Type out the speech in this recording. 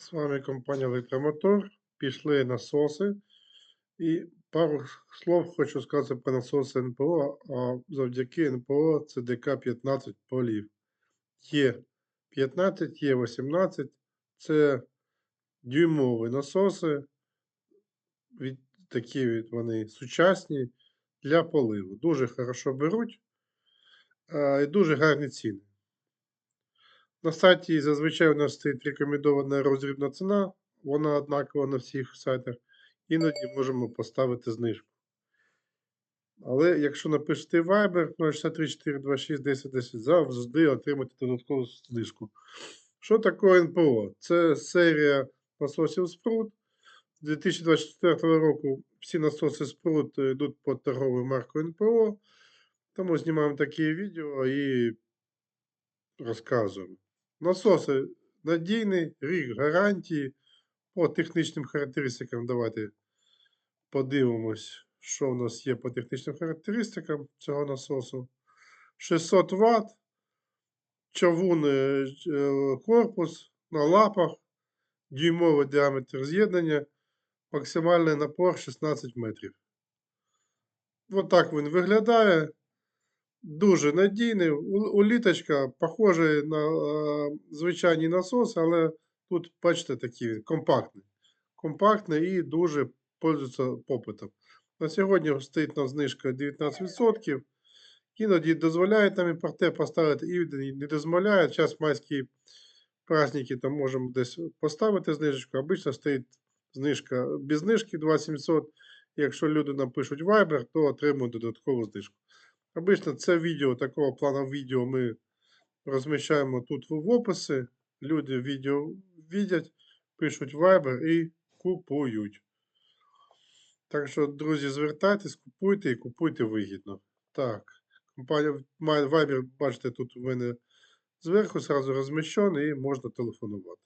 З вами компанія Електромотор. Пішли насоси. І пару слов хочу сказати про насоси НПО, а завдяки НПО ЦДК 15 полів. Є 15, є 18. Це дюймові насоси. Від, такі від вони сучасні для поливу. Дуже хорошо беруть і дуже гарні ціни. На сайті зазвичай у нас стоїть рекомендована розрібна ціна, вона однакова на всіх сайтах. Іноді можемо поставити знижку. Але якщо напишете Viber 063 426 10 10, завжди отримати додаткову знижку. Що таке НПО? Це серія насосів Спрут. З 2024 року всі насоси Спрут йдуть під торговою маркою НПО. Тому знімаємо такі відео і розказуємо. Насоси надійні, рік гарантії. По технічним характеристикам давайте подивимось, що в нас є по технічним характеристикам цього насосу. 600 Вт, човун е, корпус на лапах, дюймовий діаметр з'єднання, максимальний напор 16 метрів. Ось так він виглядає. Дуже надійний. Уліточка похожа на е, звичайний насос, але тут, бачите, такий компактний. Компактний і дуже пользується попитом. На сьогодні стоїть на знижка 19%. Іноді дозволяє там імпортер поставити, іноді не дозволяє. Зараз майські праздники там можемо десь поставити знижечку. Обично стоїть знижка без знижки 2700. Якщо люди напишуть Viber, то отримують додаткову знижку. Обично це відео, такого плану відео ми розміщаємо тут в описі. Люди відео видять, пишуть Viber і купують. Так що, друзі, звертайтесь, купуйте і купуйте вигідно. Так, компанія Viber, бачите, тут у мене зверху зразу розміщений і можна телефонувати.